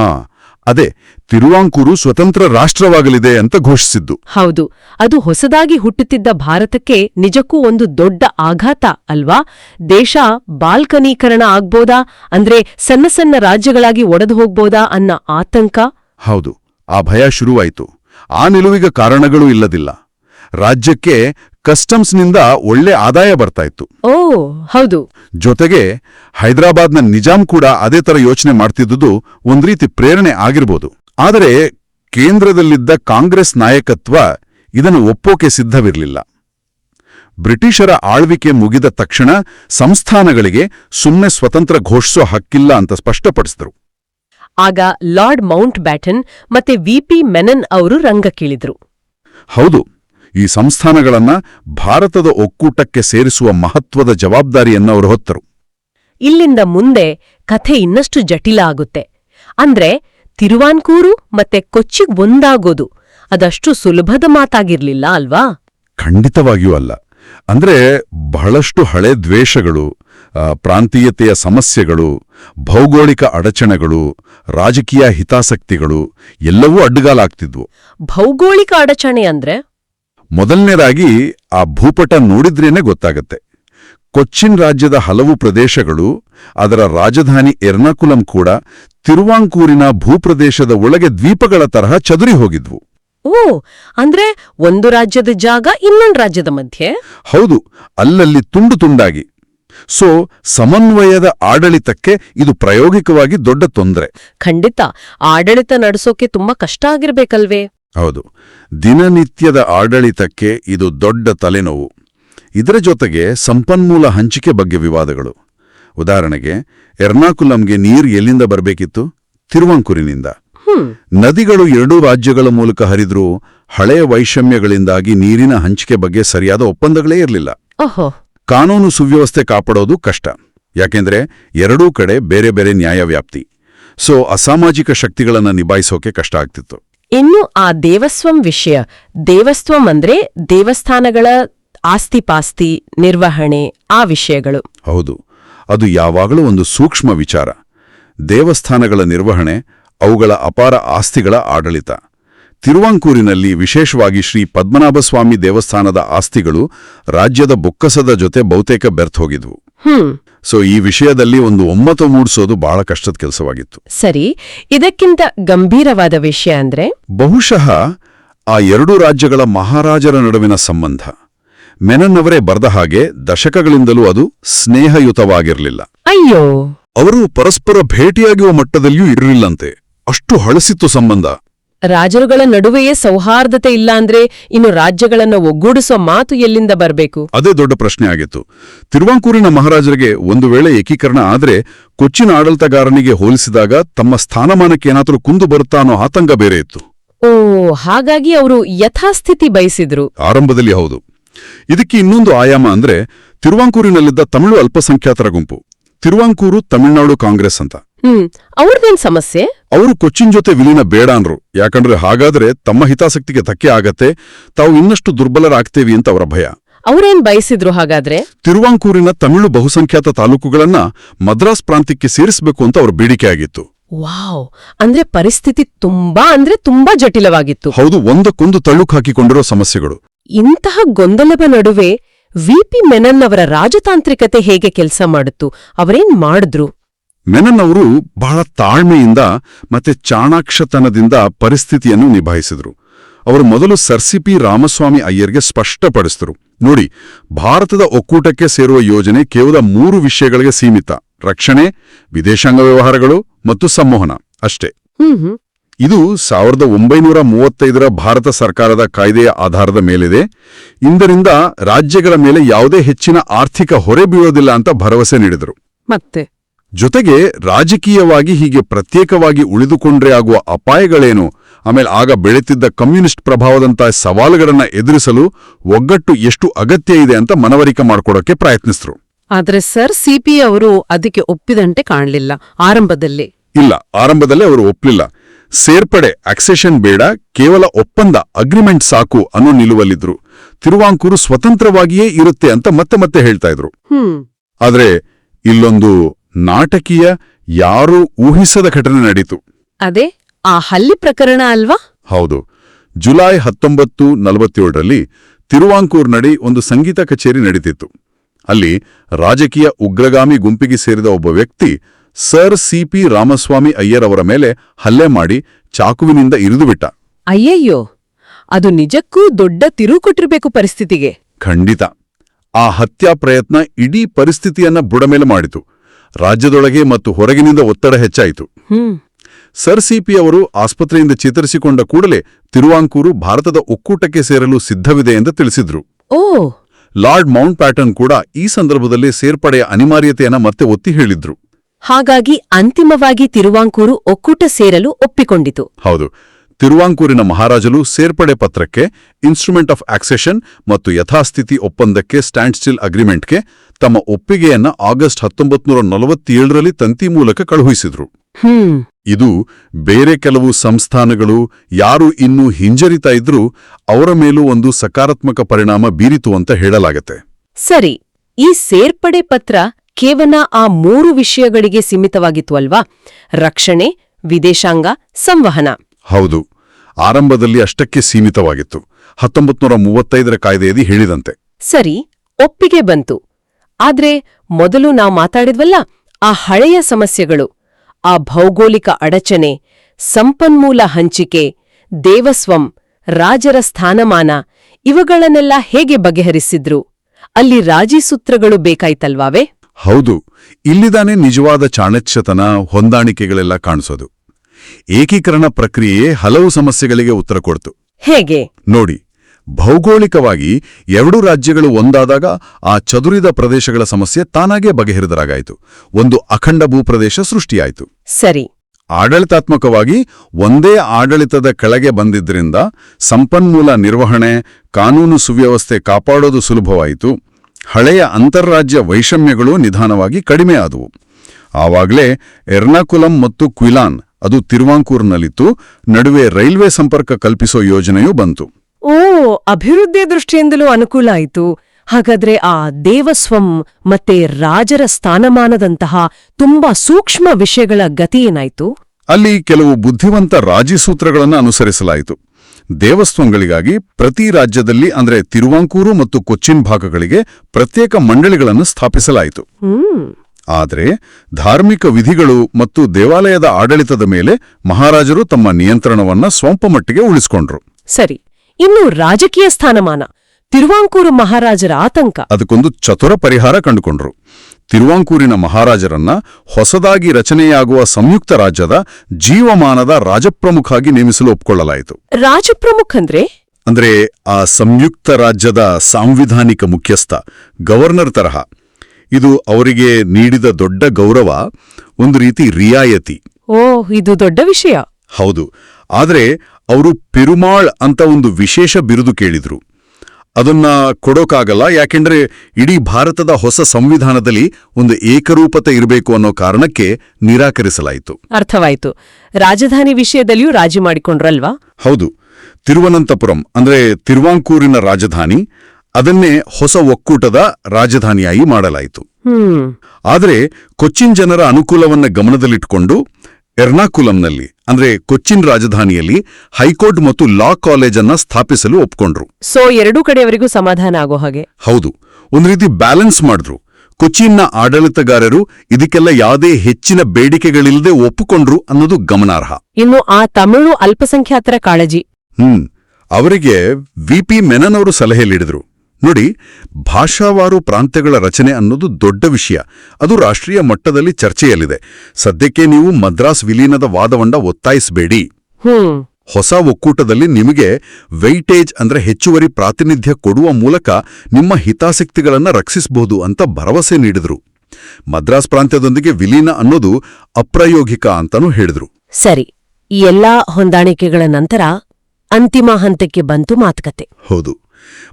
ಅದೇ ತಿರುವಾಂಕೂರು ಸ್ವತಂತ್ರ ರಾಷ್ಟ್ರವಾಗಲಿದೆ ಅಂತ ಘೋಷಿಸಿದ್ದು. ಹೌದು. ಅದು ಹೊಸದಾಗಿ ಹುಟ್ಟುತ್ತಿದ್ದ ಭಾರತಕ್ಕೆ ನಿಜಕ್ಕೂ ಒಂದು ದೊಡ್ಡ ಆಘಾತ ಅಲ್ವಾ? ದೇಶ ಬಾಲ್ಕನೀಕರಣ ಆಗ್ಬೋದಾ? ಅಂದ್ರೆ ಸಣ್ಣ ಸಣ್ಣ ರಾಜ್ಯಗಳಾಗಿ ಒಡೆದು ಹೋಗ್ಬೋದಾ ಅನ್ನ ಆತಂಕ? ಹೌದು. ಆ ಭಯ ಶುರುವಾಯಿತು. ಆ ನಿಲುವಿಗೆ ಕಾರಣಗಳೂ ಇಲ್ಲದಿಲ್ಲ. ರಾಜ್ಯಕ್ಕೆ ಕಸ್ಟಮ್ಸ್ನಿಂದ ಒಳ್ಳೆ ಆದಾಯ ಬರ್ತಾ ಇತ್ತು. ಓ ಹೌದು. ಜೊತೆಗೆ ಹೈದರಾಬಾದ್ನ ನಿಜಾಂ ಕೂಡ ಅದೇ ತರ ಯೋಚನೆ ಮಾಡ್ತಿದ್ದುದು ಒಂದ್ ರೀತಿ ಪ್ರೇರಣೆ ಆಗಿರ್ಬೋದು. ಆದರೆ ಕೇಂದ್ರದಲ್ಲಿದ್ದ ಕಾಂಗ್ರೆಸ್ ನಾಯಕತ್ವ ಇದನ್ನು ಒಪ್ಪೋಕೆ ಸಿದ್ಧವಿರಲಿಲ್ಲ. ಬ್ರಿಟಿಷರ ಆಳ್ವಿಕೆ ಮುಗಿದ ತಕ್ಷಣ ಸಂಸ್ಥಾನಗಳಿಗೆ ಸುಮ್ಮನೆ ಸ್ವತಂತ್ರ ಘೋಷಿಸೋ ಹಕ್ಕಿಲ್ಲ ಅಂತ ಸ್ಪಷ್ಟಪಡಿಸಿದರು. ಆಗ ಲಾರ್ಡ್ ಮೌಂಟ್ ಬ್ಯಾಟನ್ ಮತ್ತೆ ವಿಪಿ ಮೆನನ್ ಅವರು ರಂಗಕ್ಕಿಳಿದ್ರು ಹೌದು. ಈ ಸಂಸ್ಥಾನಗಳನ್ನ ಭಾರತದ ಒಕ್ಕೂಟಕ್ಕೆ ಸೇರಿಸುವ ಮಹತ್ವದ ಜವಾಬ್ದಾರಿಯನ್ನು ಅವರು ಹೊತ್ತರು. ಇಲ್ಲಿಂದ ಮುಂದೆ ಕಥೆ ಇನ್ನಷ್ಟು ಜಟಿಲ ಆಗುತ್ತೆ. ಅಂದ್ರೆ ತಿರುವಾನ್ಕೂರು ಮತ್ತೆ ಕೊಚ್ಚಿಗ್ ಒಂದಾಗೋದು ಅದಷ್ಟು ಸುಲಭದ ಮಾತಾಗಿರ್ಲಿಲ್ಲ ಅಲ್ವಾ? ಖಂಡಿತವಾಗಿಯೂ ಅಲ್ಲ. ಅಂದ್ರೆ ಬಹಳಷ್ಟು ಹಳೆ ದ್ವೇಷಗಳು ಪ್ರಾಂತೀಯತೆಯ ಸಮಸ್ಯೆಗಳು ಭೌಗೋಳಿಕ ಅಡಚಣೆಗಳು ರಾಜಕೀಯ ಹಿತಾಸಕ್ತಿಗಳು ಎಲ್ಲವೂ ಅಡ್ಡಗಾಲಾಗ್ತಿದ್ವು. ಭೌಗೋಳಿಕ ಅಡಚಣೆ ಅಂದ್ರೆ? ಮೊದಲನೇದಾಗಿ ಆ ಭೂಪಟ ನೋಡಿದ್ರೇನೆ ಗೊತ್ತಾಗತ್ತೆ. ಕೊಚ್ಚಿನ್ ರಾಜ್ಯದ ಹಲವು ಪ್ರದೇಶಗಳು ಅದರ ರಾಜಧಾನಿ ಎರ್ನಾಕುಲಂ ಕೂಡ ತಿರುವಾಂಕೂರಿನ ಭೂಪ್ರದೇಶದ ಒಳಗೆ ದ್ವೀಪಗಳ ತರಹ ಚದುರಿ ಹೋಗಿದ್ವು. ಓ ಅಂದ್ರೆ ಒಂದು ರಾಜ್ಯದ ಜಾಗ ಇನ್ನೊಂದು ರಾಜ್ಯದ ಮಧ್ಯೆ? ಹೌದು ಅಲ್ಲಲ್ಲಿ ತುಂಡು ತುಂಡಾಗಿ. ಸೊ ಸಮನ್ವಯದ ಆಡಳಿತಕ್ಕೆ ಇದು ಪ್ರಾಯೋಗಿಕವಾಗಿ ದೊಡ್ಡ ತೊಂದರೆ. ಖಂಡಿತ ಆಡಳಿತ ನಡೆಸೋಕೆ ತುಂಬಾ ಕಷ್ಟ ಆಗಿರ್ಬೇಕಲ್ವೇ? ಹೌದು. ದಿನನಿತ್ಯದ ಆಡಳಿತಕ್ಕೆ ಇದು ದೊಡ್ಡ ತಲೆನೋವು. ಇದರ ಜೊತೆಗೆ ಸಂಪನ್ಮೂಲ ಹಂಚಿಕೆ ಬಗ್ಗೆ ವಿವಾದಗಳು. ಉದಾಹರಣೆಗೆ ಎರ್ನಾಕುಲಂಗೆ ನೀರು ಎಲ್ಲಿಂದ ಬರಬೇಕಿತ್ತು? ತಿರುವಂಕೂರಿನಿಂದ. ನದಿಗಳು ಎರಡೂ ರಾಜ್ಯಗಳ ಮೂಲಕ ಹರಿದ್ರೂ ಹಳೆಯ ವೈಷಮ್ಯಗಳಿಂದಾಗಿ ನೀರಿನ ಹಂಚಿಕೆ ಬಗ್ಗೆ ಸರಿಯಾದ ಒಪ್ಪಂದಗಳೇ ಇರಲಿಲ್ಲ. ಕಾನೂನು ಸುವ್ಯವಸ್ಥೆ ಕಾಪಾಡೋದು ಕಷ್ಟ. ಯಾಕೆಂದ್ರೆ ಎರಡೂ ಕಡೆ ಬೇರೆ ಬೇರೆ ನ್ಯಾಯವ್ಯಾಪ್ತಿ. ಸೊ ಅಸಾಮಾಜಿಕ ಶಕ್ತಿಗಳನ್ನು ನಿಭಾಯಿಸೋಕೆ ಕಷ್ಟ ಆಗ್ತಿತ್ತು. ಇನ್ನು ಆ ದೇವಸ್ವಂ ವಿಷಯ. ದೇವಸ್ವಂ ಅಂದ್ರೆ ದೇವಸ್ಥಾನಗಳ ಆಸ್ತಿಪಾಸ್ತಿ ನಿರ್ವಹಣೆ ಆ ವಿಷಯಗಳು. ಹೌದು. ಅದು ಯಾವಾಗಲೂ ಒಂದು ಸೂಕ್ಷ್ಮ ವಿಚಾರ. ದೇವಸ್ಥಾನಗಳ ನಿರ್ವಹಣೆ ಅವುಗಳ ಅಪಾರ ಆಸ್ತಿಗಳ ಆಡಳಿತ. ತಿರುವಾಂಕೂರಿನಲ್ಲಿ ವಿಶೇಷವಾಗಿ ಶ್ರೀ ಪದ್ಮನಾಭಸ್ವಾಮಿ ದೇವಸ್ಥಾನದ ಆಸ್ತಿಗಳು ರಾಜ್ಯದ ಬೊಕ್ಕಸದ ಜೊತೆ ಬಹುತೇಕ ಬೆರ್ತೋಗಿದ್ವು ಹ್ಮ್. ಸೊ ಈ ವಿಷಯದಲ್ಲಿ ಒಂದು ಒಮ್ಮತ ಮೂಡಿಸೋದು ಬಹಳ ಕಷ್ಟದ ಕೆಲಸವಾಗಿತ್ತು. ಸರಿ ಇದಕ್ಕಿಂತ ಗಂಭೀರವಾದ ವಿಷಯ ಅಂದ್ರೆ? ಬಹುಶಃ ಆ ಎರಡು ರಾಜ್ಯಗಳ ಮಹಾರಾಜರ ನಡುವಿನ ಸಂಬಂಧ. ಮೆನನ್ ಅವರೇ ಬರೆದ ಹಾಗೆ ದಶಕಗಳಿಂದಲೂ ಅದು ಸ್ನೇಹಯುತವಾಗಿರಲಿಲ್ಲ. ಅಯ್ಯೋ! ಅವರು ಪರಸ್ಪರ ಭೇಟಿಯಾಗುವ ಮಟ್ಟದಲ್ಲಿಯೂ ಇರಲಿಲ್ಲಂತೆ. ಅಷ್ಟು ಹಳಸಿತ್ತು ಸಂಬಂಧ. ರಾಜರುಗಳ ನಡುವೆಯೇ ಸೌಹಾರ್ದತೆ ಇಲ್ಲ ಅಂದ್ರೆ ಇನ್ನು ರಾಜ್ಯಗಳನ್ನ ಒಗ್ಗೂಡಿಸೋ ಮಾತು ಎಲ್ಲಿಂದ ಬರಬೇಕು? ಅದೇ ದೊಡ್ಡ ಪ್ರಶ್ನೆ ಆಗಿತ್ತು. ತಿರುವಾಂಕೂರಿನ ಮಹಾರಾಜರಿಗೆ ಒಂದು ವೇಳೆ ಏಕೀಕರಣ ಆದ್ರೆ ಕೊಚ್ಚಿನ ಆಡಳಿತಗಾರನಿಗೆ ಹೋಲಿಸಿದಾಗ ತಮ್ಮ ಸ್ಥಾನಮಾನಕ್ಕೆ ಏನಾದರೂ ಕುಂದು ಬರುತ್ತಾ ಅನ್ನೋ ಆತಂಕ ಬೇರೆ ಇತ್ತು. ಓ ಹಾಗಾಗಿ ಅವರು ಯಥಾಸ್ಥಿತಿ ಬಯಸಿದ್ರು. ಆರಂಭದಲ್ಲಿ ಹೌದು. ಇದಕ್ಕೆ ಇನ್ನೊಂದು ಆಯಾಮ ಅಂದ್ರೆ ತಿರುವಾಂಕೂರಿನಲ್ಲಿದ್ದ ತಮಿಳು ಅಲ್ಪಸಂಖ್ಯಾತರ ಗುಂಪು. ತಿರುವಾಂಕೂರು ತಮಿಳುನಾಡು ಕಾಂಗ್ರೆಸ್ ಅಂತ. ಹ್ಮ್. ಅವ್ರದೇನ್ ಸಮಸ್ಯೆ? ಅವರು ಕೊಚ್ಚಿನ್ ಜೊತೆ ವಿಲೀನ ಬೇಡ ಅಂದ್ರು ಯಾಕಂದ್ರೆ ಹಾಗಾದ್ರೆ ತಮ್ಮ ಹಿತಾಸಕ್ತಿಗೆ ಧಕ್ಕೆ ಆಗತ್ತೆ. ತಾವು ಇನ್ನಷ್ಟು ದುರ್ಬಲರಾಗ್ತೇವಿ ಅಂತ ಅವರ ಭಯ. ಅವರೇನ್ ಬಯಸಿದ್ರು ಹಾಗಾದ್ರೆ? ತಿರುವಾಂಕೂರಿನ ತಮಿಳು ಬಹುಸಂಖ್ಯಾತ ತಾಲೂಕುಗಳನ್ನ ಮದ್ರಾಸ್ ಪ್ರಾಂತ್ಯಕ್ಕೆ ಸೇರಿಸಬೇಕು ಅಂತ ಅವರ ಬೇಡಿಕೆ ಆಗಿತ್ತು. ವಾವ್. ಅಂದ್ರೆ ಪರಿಸ್ಥಿತಿ ತುಂಬಾ ಅಂದ್ರೆ ತುಂಬಾ ಜಟಿಲವಾಗಿತ್ತು. ಹೌದು ಒಂದಕ್ಕೊಂದು ತಳ್ಳುಕ್ ಹಾಕಿಕೊಂಡಿರೋ ಸಮಸ್ಯೆಗಳು. ಇಂತಹ ಗೊಂದಲದ ನಡುವೆ ವಿಪಿ ಮೆನನ್ ಅವರ ರಾಜತಾಂತ್ರಿಕತೆ ಹೇಗೆ ಕೆಲಸ ಮಾಡುತ್ತು? ಅವರೇನ್ ಮಾಡಿದ್ರು? ಮೆನನ್ ಅವರು ಬಹಳ ತಾಳ್ಮೆಯಿಂದ ಮತ್ತೆ ಚಾಣಾಕ್ಷತನದಿಂದ ಪರಿಸ್ಥಿತಿಯನ್ನು ನಿಭಾಯಿಸಿದರು. ಅವರು ಮೊದಲು ಸರ್ಸಿಪಿ ರಾಮಸ್ವಾಮಿ ಅಯ್ಯರ್ಗೆ ಸ್ಪಷ್ಟಪಡಿಸಿದರು. ನೋಡಿ ಭಾರತದ ಒಕ್ಕೂಟಕ್ಕೆ ಸೇರುವ ಯೋಜನೆ ಕೇವಲ ಮೂರು ವಿಷಯಗಳಿಗೆ ಸೀಮಿತ. ರಕ್ಷಣೆ ವಿದೇಶಾಂಗ ವ್ಯವಹಾರಗಳು ಮತ್ತು ಸಂವಹನ. ಅಷ್ಟೇ. ಇದು ಸಾವಿರದ ಒಂಬೈನೂರ ಮೂವತ್ತೈದರ ಭಾರತ ಸರ್ಕಾರದ ಕಾಯ್ದೆಯ ಆಧಾರದ ಮೇಲಿದೆ. ಇಂದರಿಂದ ರಾಜ್ಯಗಳ ಮೇಲೆ ಯಾವುದೇ ಹೆಚ್ಚಿನ ಆರ್ಥಿಕ ಹೊರೆ ಬೀಳೋದಿಲ್ಲ ಅಂತ ಭರವಸೆ ನೀಡಿದರು. ಮತ್ತೆ? ಜೊತೆಗೆ ರಾಜಕೀಯವಾಗಿ ಹೀಗೆ ಪ್ರತ್ಯೇಕವಾಗಿ ಉಳಿದುಕೊಂಡ್ರೆ ಆಗುವ ಅಪಾಯಗಳೇನು? ಆಮೇಲೆ ಆಗ ಬೆಳೆತಿದ್ದ ಕಮ್ಯುನಿಸ್ಟ್ ಪ್ರಭಾವದಂತಹ ಸವಾಲುಗಳನ್ನ ಎದುರಿಸಲು ಒಗ್ಗಟ್ಟು ಎಷ್ಟು ಅಗತ್ಯ ಇದೆ ಅಂತ ಮನವರಿಕೆ ಮಾಡಿಕೊಡೋಕೆ ಪ್ರಯತ್ನಿಸಿದ್ರು ಆದರೆ ಸರ್ ಸಿಪಿ ಅವರು ಅದಕ್ಕೆ ಒಪ್ಪಿದಂತೆ ಕಾಣಲಿಲ್ಲ ಆರಂಭದಲ್ಲಿ. ಇಲ್ಲ ಆರಂಭದಲ್ಲೇ ಅವರು ಒಪ್ಪಲಿಲ್ಲ ಸೇರ್ಪಡೆ ಅಕ್ಸೆಷನ್ ಬೇಡ ಕೇವಲ ಒಪ್ಪಂದ ಅಗ್ರಿಮೆಂಟ್ ಸಾಕು ಅನ್ನೋ ನಿಲುವಲ್ಲಿದ್ರು. ತಿರುವಾಂಕೂರು ಸ್ವತಂತ್ರವಾಗಿಯೇ ಇರುತ್ತೆ ಅಂತ ಮತ್ತೆ ಮತ್ತೆ ಹೇಳ್ತಾ ಇದ್ರು. ಆದರೆ ಆದ್ರೆ ಇಲ್ಲೊಂದು ನಾಟಕೀಯ ಯಾರೂ ಊಹಿಸದ ಘಟನೆ ನಡೀತು. ಅದೇ ಆ ಹಲ್ಲಿ ಪ್ರಕರಣ ಅಲ್ವಾ? ಹೌದು. ಜುಲೈ ಹತ್ತೊಂಬತ್ತು ನಲವತ್ತೇಳರಲ್ಲಿ ತಿರುವಾಂಕೂರ್ ನಡಿ ಒಂದು ಸಂಗೀತ ಕಚೇರಿ ನಡೀತಿತ್ತು. ಅಲ್ಲಿ ರಾಜಕೀಯ ಉಗ್ರಗಾಮಿ ಗುಂಪಿಗೆ ಸೇರಿದ ಒಬ್ಬ ವ್ಯಕ್ತಿ sir C P Ramaswamy Iyer ಅವರ ಮೇಲೆ ಹಲ್ಲೆ ಮಾಡಿ ಚಾಕುವಿನಿಂದ ಇರಿದುಬಿಟ್ಟ ಅಯ್ಯಯ್ಯೋ ಅದು ನಿಜಕ್ಕೂ ದೊಡ್ಡ ತಿರುವು ಕೊಟ್ಟಿರಬೇಕು ಪರಿಸ್ಥಿತಿಗೆ. ಖಂಡಿತ. ಆ ಹತ್ಯಾ ಪ್ರಯತ್ನ ಇಡೀ ಪರಿಸ್ಥಿತಿಯನ್ನ ಬುಡಮೇಲೆ ಮಾಡಿತು. ರಾಜ್ಯದೊಳಗೆ ಮತ್ತು ಹೊರಗಿನಿಂದ ಒತ್ತಡ ಹೆಚ್ಚಾಯಿತು. ಸರ್ ಸಿಪಿ ಅವರು ಆಸ್ಪತ್ರೆಯಿಂದ ಚೇತರಿಸಿಕೊಂಡ ಕೂಡಲೇ ತಿರುವಾಂಕೂರು ಭಾರತದ ಒಕ್ಕೂಟಕ್ಕೆ ಸೇರಲು ಸಿದ್ಧವಿದೆ ಎಂದು ತಿಳಿಸಿದ್ರು. ಓ. ಲಾರ್ಡ್ ಮೌಂಟ್ ಪ್ಯಾಟರ್ನ್ ಕೂಡ ಈ ಸಂದರ್ಭದಲ್ಲಿ ಸೇರ್ಪಡೆಯ ಅನಿವಾರ್ಯತೆಯನ್ನ ಮತ್ತೆ ಒತ್ತಿ ಹೇಳಿದ್ರು. ಹಾಗಾಗಿ ಅಂತಿಮವಾಗಿ ತಿರುವಾಂಕೂರು ಒಕ್ಕೂಟ ಸೇರಲು ಒಪ್ಪಿಕೊಂಡಿತು. ಹೌದು. ತಿರುವಾಂಕೂರಿನ ಮಹಾರಾಜರು ಸೇರ್ಪಡೆ ಪತ್ರಕ್ಕೆ ಇನ್ಸ್ಟ್ರುಮೆಂಟ್ ಆಫ್ ಆಕ್ಸೆಷನ್ ಮತ್ತು ಯಥಾಸ್ಥಿತಿ ಒಪ್ಪಂದಕ್ಕೆ ಸ್ಟ್ಯಾಂಡ್ ಸ್ಟಿಲ್ ಅಗ್ರಿಮೆಂಟ್ಗೆ ತಮ್ಮ ಒಪ್ಪಿಗೆಯನ್ನ ಆಗಸ್ಟ್ ಹತ್ತೊಂಬತ್ತು ನೂರ ನಲವತ್ತೇಳರಲ್ಲಿ ತಂತಿ ಮೂಲಕ ಕಳುಹಿಸಿದ್ರು. ಹ್ಮ್. ಇದು ಬೇರೆ ಕೆಲವು ಸಂಸ್ಥಾನಗಳು ಯಾರು ಇನ್ನೂ ಹಿಂಜರಿತಾ ಇದ್ರೂ ಅವರ ಮೇಲೂ ಒಂದು ಸಕಾರಾತ್ಮಕ ಪರಿಣಾಮ ಬೀರಿತು ಅಂತ ಹೇಳಲಾಗತ್ತೆ. ಸರಿ ಈ ಸೇರ್ಪಡೆ ಪತ್ರ ಕೇವಲ ಆ ಮೂರು ವಿಷಯಗಳಿಗೆ ಸೀಮಿತವಾಗಿತ್ತು ಅಲ್ವಾ? ರಕ್ಷಣೆ ವಿದೇಶಾಂಗ ಸಂವಹನ. ಹೌದು. ಆರಂಭದಲ್ಲಿ ಅಷ್ಟಕ್ಕೆ ಸೀಮಿತವಾಗಿತ್ತು. ಹತ್ತೊಂಬತ್ತು ನೂರ ಮೂವತ್ತೈದರ ಕಾಯ್ದೆಯದಿ ಹೇಳಿದಂತೆ. ಸರಿ ಒಪ್ಪಿಗೆ ಬಂತು. ಆದ್ರೆ ಮೊದಲು ನಾವು ಮಾತಾಡಿದ್ವಲ್ಲ ಆ ಹಳೆಯ ಸಮಸ್ಯೆಗಳು. ಆ ಭೌಗೋಳಿಕ ಅಡಚಣೆ ಸಂಪನ್ಮೂಲ ಹಂಚಿಕೆ ದೇವಸ್ವಂ ರಾಜರ ಸ್ಥಾನಮಾನ ಇವುಗಳನ್ನೆಲ್ಲ ಹೇಗೆ ಬಗೆಹರಿಸಿದ್ರು? ಅಲ್ಲಿ ರಾಜಿಸೂತ್ರಗಳು ಬೇಕಾಯ್ತಲ್ವಾವೆ? ಹೌದು. ಇಲ್ಲಿದಾನೆ ನಿಜವಾದ ಚಾಣಚ್ಯತನ ಹೊಂದಾಣಿಕೆಗಳೆಲ್ಲ ಕಾಣಿಸೋದು. ಏಕೀಕರಣ ಪ್ರಕ್ರಿಯೆ ಹಲವು ಸಮಸ್ಯೆಗಳಿಗೆ ಉತ್ತರ ಕೊಡ್ತು. ಹೇಗೆ? ನೋಡಿ ಭೌಗೋಳಿಕವಾಗಿ ಎರಡೂ ರಾಜ್ಯಗಳು ಒಂದಾದಾಗ ಆ ಚದುರಿದ ಪ್ರದೇಶಗಳ ಸಮಸ್ಯೆ ತಾನಾಗೇ ಬಗೆಹರಿದರಾಗಾಯಿತು. ಒಂದು ಅಖಂಡ ಭೂಪ್ರದೇಶ ಸೃಷ್ಟಿಯಾಯಿತು. ಸರಿ. ಆಡಳಿತಾತ್ಮಕವಾಗಿ ಒಂದೇ ಆಡಳಿತದ ಕೆಳಗೆ ಬಂದಿದ್ದರಿಂದ ಸಂಪನ್ಮೂಲ ನಿರ್ವಹಣೆ ಕಾನೂನು ಸುವ್ಯವಸ್ಥೆ ಕಾಪಾಡೋದು ಸುಲಭವಾಯಿತು. ಹಳೆಯ ಅಂತರರಾಜ್ಯ ವೈಷಮ್ಯಗಳು ನಿಧಾನವಾಗಿ ಕಡಿಮೆ ಆದವು. ಆವಾಗಲೇ ಎರ್ನಾಕುಲಂ ಮತ್ತು ಕ್ವಿಲಾನ್ ಅದು ತಿರುವಾಂಕೂರ್ನಲ್ಲಿತ್ತು. ನಡುವೆ ರೈಲ್ವೆ ಸಂಪರ್ಕ ಕಲ್ಪಿಸೋ ಯೋಜನೆಯೂ ಬಂತು. ಓ ಅಭಿವೃದ್ಧಿಯ ದೃಷ್ಟಿಯಿಂದಲೂ ಅನುಕೂಲ ಆಯಿತು. ಹಾಗಾದ್ರೆ ಆ ದೇವಸ್ವಂ ಮತ್ತೆ ರಾಜರ ಸ್ಥಾನಮಾನದಂತಹ ತುಂಬಾ ಸೂಕ್ಷ್ಮ ವಿಷಯಗಳ ಗತಿ ಏನಾಯ್ತು? ಅಲ್ಲಿ ಕೆಲವು ಬುದ್ಧಿವಂತ ರಾಜಿಸೂತ್ರಗಳನ್ನು ಅನುಸರಿಸಲಾಯಿತು. ದೇವಸ್ವಂಗಳಿಗಾಗಿ ಪ್ರತಿ ರಾಜ್ಯದಲ್ಲಿ ಅಂದ್ರೆ ತಿರುವಾಂಕೂರು ಮತ್ತು ಕೊಚ್ಚಿನ್ ಭಾಗಗಳಿಗೆ ಪ್ರತ್ಯೇಕ ಮಂಡಳಿಗಳನ್ನು ಸ್ಥಾಪಿಸಲಾಯಿತು. ಹ್ಮ್. ಆದರೆ ಧಾರ್ಮಿಕ ವಿಧಿಗಳು ಮತ್ತು ದೇವಾಲಯದ ಆಡಳಿತದ ಮೇಲೆ ಮಹಾರಾಜರು ತಮ್ಮ ನಿಯಂತ್ರಣವನ್ನ ಸ್ವಲ್ಪ ಮಟ್ಟಿಗೆ ಉಳಿಸ್ಕೊಂಡ್ರು. ಸರಿ ಇನ್ನು ರಾಜಕೀಯ ಸ್ಥಾನಮಾನ ತಿರುವಾಂಕೂರು ಮಹಾರಾಜರ ಆತಂಕ. ಅದಕ್ಕೊಂದು ಚತುರ ಪರಿಹಾರ ಕಂಡುಕೊಂಡ್ರು. ತಿರುವಾಂಕೂರಿನ ಮಹಾರಾಜರನ್ನ ಹೊಸದಾಗಿ ರಚನೆಯಾಗುವ ಸಂಯುಕ್ತ ರಾಜ್ಯದ ಜೀವಮಾನದ ರಾಜಪ್ರಮುಖಾಗಿ ನೇಮಿಸಲು ಒಪ್ಪಿಕೊಳ್ಳಲಾಯಿತು ರಾಜಪ್ರಮುಖ ಅಂದ್ರೆ? ಅಂದ್ರೆ ಆ ಸಂಯುಕ್ತ ರಾಜ್ಯದ ಸಾಂವಿಧಾನಿಕ ಮುಖ್ಯಸ್ಥ ಗವರ್ನರ್ ತರಹ. ಇದು ಅವರಿಗೆ ನೀಡಿದ ದೊಡ್ಡ ಗೌರವ ಒಂದು ರೀತಿ ರಿಯಾಯತಿ. ಓ ಇದು ದೊಡ್ಡ ವಿಷಯ. ಹೌದು. ಆದರೆ ಅವರು ಪಿರುಮಾಳ್ ಅಂತ ಒಂದು ವಿಶೇಷ ಬಿರುದು ಕೇಳಿದ್ರು. ಅದನ್ನ ಕೊಡೋಕಾಗಲ್ಲ ಯಾಕೆಂದ್ರೆ ಇಡೀ ಭಾರತದ ಹೊಸ ಸಂವಿಧಾನದಲ್ಲಿ ಒಂದು ಏಕರೂಪತೆ ಇರಬೇಕು ಅನ್ನೋ ಕಾರಣಕ್ಕೆ ನಿರಾಕರಿಸಲಾಯಿತು. ಅರ್ಥವಾಯಿತು. ರಾಜಧಾನಿ ವಿಷಯದಲ್ಲಿಯೂ ರಾಜಿ ಮಾಡಿಕೊಂಡ್ರಲ್ವಾ? ಹೌದು. ತಿರುವನಂತಪುರಂ ಅಂದ್ರೆ ತಿರುವಾಂಕೂರಿನ ರಾಜಧಾನಿ ಅದನ್ನೇ ಹೊಸ ಒಕ್ಕೂಟದ ರಾಜಧಾನಿಯಾಗಿ ಮಾಡಲಾಯಿತು. ಆದರೆ ಕೊಚ್ಚಿನ್ ಜನರ ಅನುಕೂಲವನ್ನ ಗಮನದಲ್ಲಿಟ್ಟುಕೊಂಡು ಎರ್ನಾಕುಲಂನಲ್ಲಿ ಅಂದ್ರೆ ಕೊಚ್ಚಿನ್ ರಾಜಧಾನಿಯಲ್ಲಿ ಹೈಕೋರ್ಟ್ ಮತ್ತು ಲಾ ಕಾಲೇಜನ್ನ ಸ್ಥಾಪಿಸಲು ಒಪ್ಕೊಂಡ್ರು. ಸೊ ಎರಡೂ ಕಡೆಯವರಿಗೂ ಸಮಾಧಾನ ಆಗೋ ಹಾಗೆ? ಹೌದು. ಒಂದು ರೀತಿ ಬ್ಯಾಲೆನ್ಸ್ ಮಾಡಿದ್ರು. ಕೊಚ್ಚಿನ್ನ ಆಡಳಿತಗಾರರು ಇದಕ್ಕೆಲ್ಲ ಯಾವುದೇ ಹೆಚ್ಚಿನ ಬೇಡಿಕೆಗಳಿಲ್ಲದೆ ಒಪ್ಪಿಕೊಂಡ್ರು ಅನ್ನೋದು ಗಮನಾರ್ಹ. ಇನ್ನು ಆ ತಮಿಳು ಅಲ್ಪಸಂಖ್ಯಾತರ ಕಾಳಜಿ. ಹ್ಮ್. ಅವರಿಗೆ ವಿ ಪಿ ಮೆನನ್ ಅವರು ಸಲಹೆ ನೀಡಿದ್ರು ನೋಡಿ ಭಾಷಾವಾರು ಪ್ರಾಂತ್ಯಗಳ ರಚನೆ ಅನ್ನೋದು ದೊಡ್ಡ ವಿಷಯ. ಅದು ರಾಷ್ಟ್ರೀಯ ಮಟ್ಟದಲ್ಲಿ ಚರ್ಚೆಯಲ್ಲಿದೆ. ಸದ್ಯಕ್ಕೆ ನೀವು ಮದ್ರಾಸ್ ವಿಲೀನದ ವಾದವನ್ನ ಒತ್ತಾಯಿಸಬೇಡಿ. ಹೊಸ ಒಕ್ಕೂಟದಲ್ಲಿ ನಿಮಗೆ ವೈಟೇಜ್ ಅಂದ್ರೆ ಹೆಚ್ಚುವರಿ ಪ್ರಾತಿನಿಧ್ಯ ಕೊಡುವ ಮೂಲಕ ನಿಮ್ಮ ಹಿತಾಸಕ್ತಿಗಳನ್ನು ರಕ್ಷಿಸಬಹುದು ಅಂತ ಭರವಸೆ ನೀಡಿದ್ರು. ಮದ್ರಾಸ್ ಪ್ರಾಂತ್ಯದೊಂದಿಗೆ ವಿಲೀನ ಅನ್ನೋದು ಅಪ್ರಾಯೋಗಿಕ ಅಂತಾನೂ ಹೇಳಿದ್ರು. ಸರಿ ಈ ಎಲ್ಲಾ ಹೊಂದಾಣಿಕೆಗಳ ನಂತರ ಅಂತಿಮ ಹಂತಕ್ಕೆ ಬಂತು ಮಾತುಕತೆ. ಹೌದು.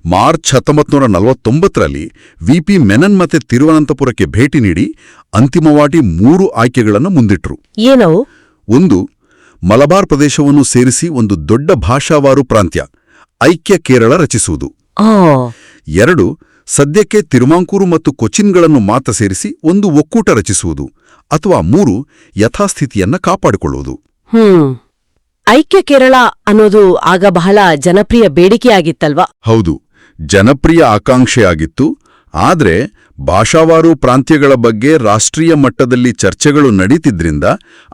ಮಾರ್ಚ್ ಹತ್ತೊಂಬತ್ತು ನೂರ ನಲವತ್ತೊಂಬತ್ತರಲ್ಲಿ ವಿಪಿ ಮೆನನ್ ಮತ್ತೆ ತಿರುವನಂತಪುರಕ್ಕೆ ಭೇಟಿ ನೀಡಿ ಅಂತಿಮವಾಗಿ ಮೂರು ಆಯ್ಕೆಗಳನ್ನು ಮುಂದಿಟ್ಟರು ಏನವು ಒಂದು ಮಲಬಾರ್ ಪ್ರದೇಶವನ್ನು ಸೇರಿಸಿ ಒಂದು ದೊಡ್ಡ ಭಾಷಾವಾರು ಪ್ರಾಂತ್ಯ ಐಕ್ಯ ಕೇರಳ ರಚಿಸುವುದು. ಎರಡು ಸದ್ಯಕ್ಕೆ ತಿರುಮಾಂಕೂರು ಮತ್ತು ಕೊಚಿನ್ಗಳನ್ನು ಮಾತ್ರ ಸೇರಿಸಿ ಒಂದು ಒಕ್ಕೂಟ ರಚಿಸುವುದು ಅಥವಾ ಮೂರು ಯಥಾಸ್ಥಿತಿಯನ್ನ ಕಾಪಾಡಿಕೊಳ್ಳುವುದು. ಹ್ಮ್. ಐಕ್ಯ ಕೇರಳ ಅನ್ನೋದು ಆಗ ಬಹಳ ಜನಪ್ರಿಯ ಬೇಡಿಕೆಯಾಗಿತ್ತಲ್ವಾ? ಹೌದು ಜನಪ್ರಿಯ ಆಕಾಂಕ್ಷೆಯಾಗಿತ್ತು. ಆದ್ರೆ ಭಾಷಾವಾರು ಪ್ರಾಂತ್ಯಗಳ ಬಗ್ಗೆ ರಾಷ್ಟ್ರೀಯ ಮಟ್ಟದಲ್ಲಿ ಚರ್ಚೆಗಳು ನಡೀತಿದ್ರಿಂದ